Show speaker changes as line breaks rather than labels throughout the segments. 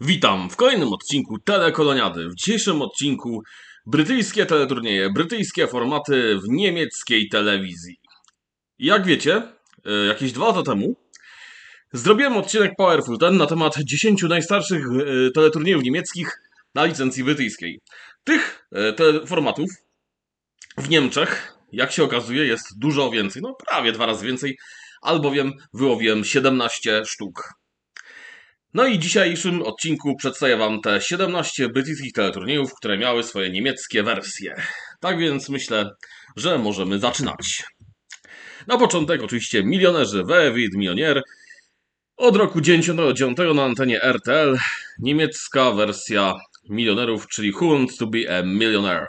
Witam w kolejnym odcinku Telekoloniady. W dzisiejszym odcinku brytyjskie teleturnieje, brytyjskie formaty w niemieckiej telewizji. Jak wiecie, e, jakieś dwa lata temu zrobiłem odcinek Powerful ten na temat 10 najstarszych e, teleturniejów niemieckich na licencji brytyjskiej. Tych e, formatów w Niemczech, jak się okazuje, jest dużo więcej, no prawie dwa razy więcej, albowiem wyłowiłem 17 sztuk. No i w dzisiejszym odcinku przedstawię Wam te 17 brytyjskich teleturniejów, które miały swoje niemieckie wersje. Tak więc myślę, że możemy zaczynać. Na początek oczywiście milionerzy Wewid Mionier. Od roku 99 na antenie RTL niemiecka wersja milionerów, czyli Who Wants to be a Millionaire.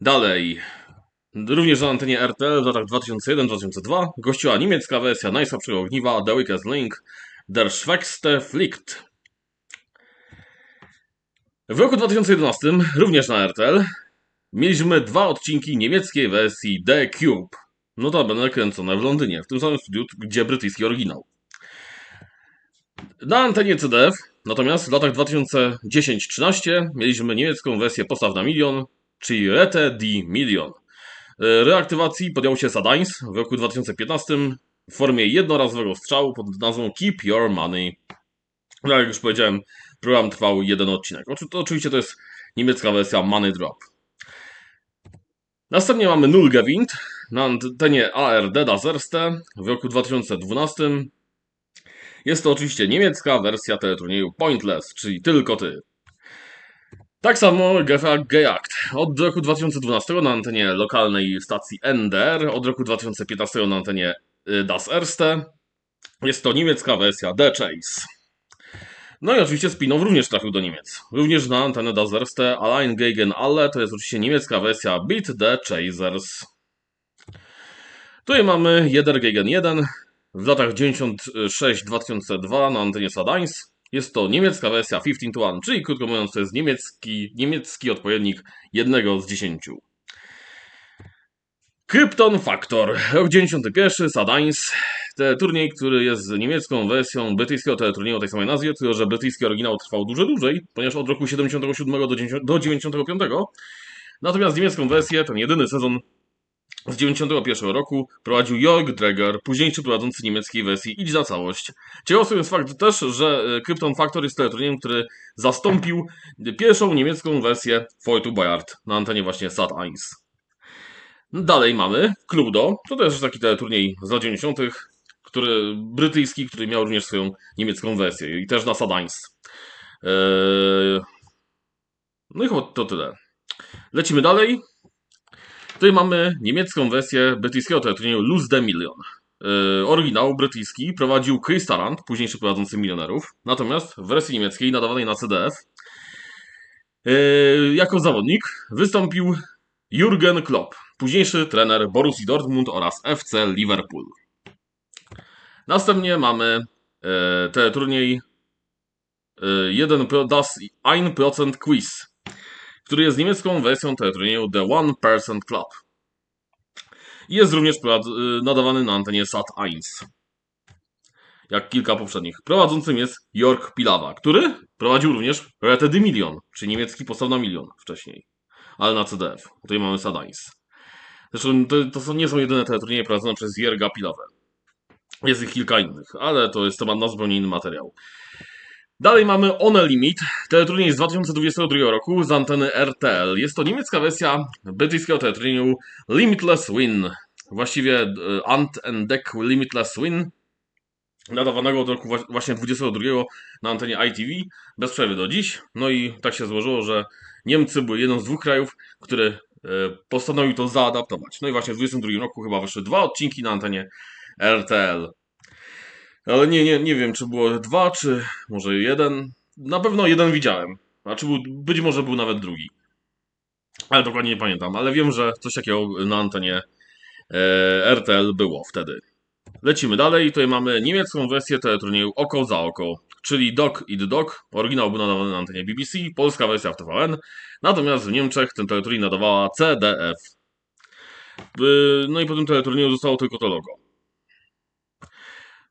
Dalej, również na antenie RTL w latach 2001-2002 gościła niemiecka wersja najsłabszego ogniwa The Weakest Link Der Schwächste Fliegt. W roku 2011, również na RTL, mieliśmy dwa odcinki niemieckiej wersji The Cube. Notabene kręcone w Londynie, w tym samym studiu, gdzie brytyjski oryginał. Na antenie CDF, natomiast w latach 2010-13 mieliśmy niemiecką wersję Postaw na milion, czyli Rete die Million. Reaktywacji podjął się Sadains w roku 2015 w formie jednorazowego strzału pod nazwą Keep Your Money. No, jak już powiedziałem, program trwał jeden odcinek. To Oczywiście to jest niemiecka wersja Money Drop. Następnie mamy Nullgewind na antenie ARD Das Erste w roku 2012. Jest to oczywiście niemiecka wersja teleturnieju Pointless, czyli tylko ty. Tak samo Gefag Gejagd. Od roku 2012 na antenie lokalnej stacji NDR, od roku 2015 na antenie Das Erste. Jest to niemiecka wersja The Chase. No i oczywiście Spinow również trafił do Niemiec. Również na antenę Das Erste Allein gegen alle to jest oczywiście niemiecka wersja Beat the Chasers. Tutaj mamy Jeder gegen 1 w latach 96-2002 na antenie Sadains. Jest to niemiecka wersja 15 to 1, czyli krótko mówiąc to jest niemiecki, niemiecki odpowiednik jednego z 10. Krypton Factor, rok 91, Sadains. Te turniej, który jest niemiecką wersją brytyjskiego teleturnieju o tej samej nazwie, tylko że brytyjski oryginał trwał dużo dłużej, ponieważ od roku 77 do 90 do 95. Natomiast niemiecką wersję, ten jedyny sezon z 91 roku prowadził Jörg Dreger, późniejszy prowadzący niemieckiej wersji Idź na całość. Ciekawostką jest fakt też, że e, Krypton Factor jest teleturniejem, który zastąpił pierwszą niemiecką wersję Fortu Bayard na antenie właśnie Sat 1. Dalej mamy Cluedo, to też taki teleturniej z lat 90., który, brytyjski, który miał również swoją niemiecką wersję i też na 1. Eee... No i chyba to tyle. Lecimy dalej. Tutaj mamy niemiecką wersję brytyjskiego teleturnieju Lose the Million. Yy, oryginał brytyjski prowadził Chris Tarrant, późniejszy prowadzący milionerów, natomiast w wersji niemieckiej nadawanej na CDF yy, jako zawodnik wystąpił Jurgen Klopp, późniejszy trener Borussii Dortmund oraz FC Liverpool. Następnie mamy yy, teleturniej yy, 1 pro, Das 1% Quiz, który jest niemiecką wersją teleturnieju The One Percent Club. I Jest również y, nadawany na antenie Sat 1. Jak kilka poprzednich. Prowadzącym jest Jörg Pilawa, który prowadził również Rete die Million, czyli niemiecki postaw na milion wcześniej. Ale na CDF. Tutaj mamy 1. Zresztą to, to są, nie są jedyne teleturnieje prowadzone przez Jörga Pilawę. Jest ich kilka innych, ale to jest temat na zupełnie inny materiał. Dalej mamy One Limit, teleturniej z 2022 roku z anteny RTL. Jest to niemiecka wersja brytyjskiego teleturnieju Limitless Win. Właściwie e, Ant and Deck Limitless Win, nadawanego od roku właśnie 22 na antenie ITV, bez przerwy do dziś. No i tak się złożyło, że Niemcy były jedną z dwóch krajów, które e, postanowił to zaadaptować. No i właśnie w 22 roku chyba wyszły dwa odcinki na antenie RTL. Ale nie, nie, nie wiem, czy było dwa, czy może jeden. Na pewno jeden widziałem. A czy był, być może był nawet drugi. Ale dokładnie nie pamiętam. Ale wiem, że coś takiego na antenie e, RTL było wtedy. Lecimy dalej. Tutaj mamy niemiecką wersję teleturnieju Oko za Oko, czyli Dog Eat Dog. Oryginał był nadawany na antenie BBC, polska wersja w TVN. Natomiast w Niemczech ten teleturniej nadawała CDF. No i po tym teleturnieju zostało tylko to logo.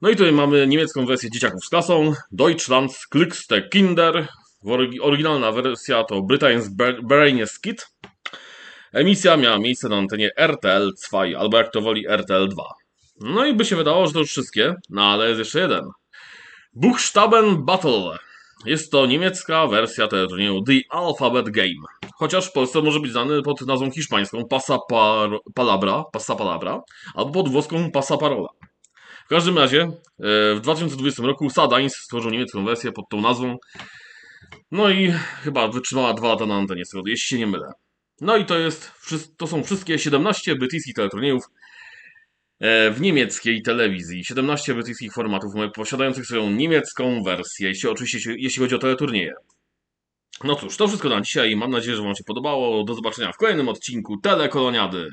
No i tutaj mamy niemiecką wersję dzieciaków z klasą. Deutschlands Glückste Kinder. Orygi- Oryginalna wersja to Brytańs Brainies Kid. Emisja miała miejsce na antenie RTL 2, albo jak to woli RTL 2. No i by się wydawało, że to już wszystkie, no ale jest jeszcze jeden. Buchstaben Battle. Jest to niemiecka wersja teleturnieju The Alphabet Game. Chociaż w Polsce może być znany pod nazwą hiszpańską Pasa Par- Palabra, Palabra, albo pod włoską Pasa Parola. W każdym razie e, w 2020 roku Sadains stworzył niemiecką wersję pod tą nazwą. No i chyba wytrzymała dwa lata na antenie, jeśli się nie mylę. No i to jest, to są wszystkie 17 brytyjskich teleturniejów w niemieckiej telewizji. 17 brytyjskich formatów ma- posiadających swoją niemiecką wersję, jeśli oczywiście jeśli chodzi o teleturnieje. No cóż, to wszystko na dzisiaj. Mam nadzieję, że Wam się podobało. Do zobaczenia w kolejnym odcinku Telekoloniady.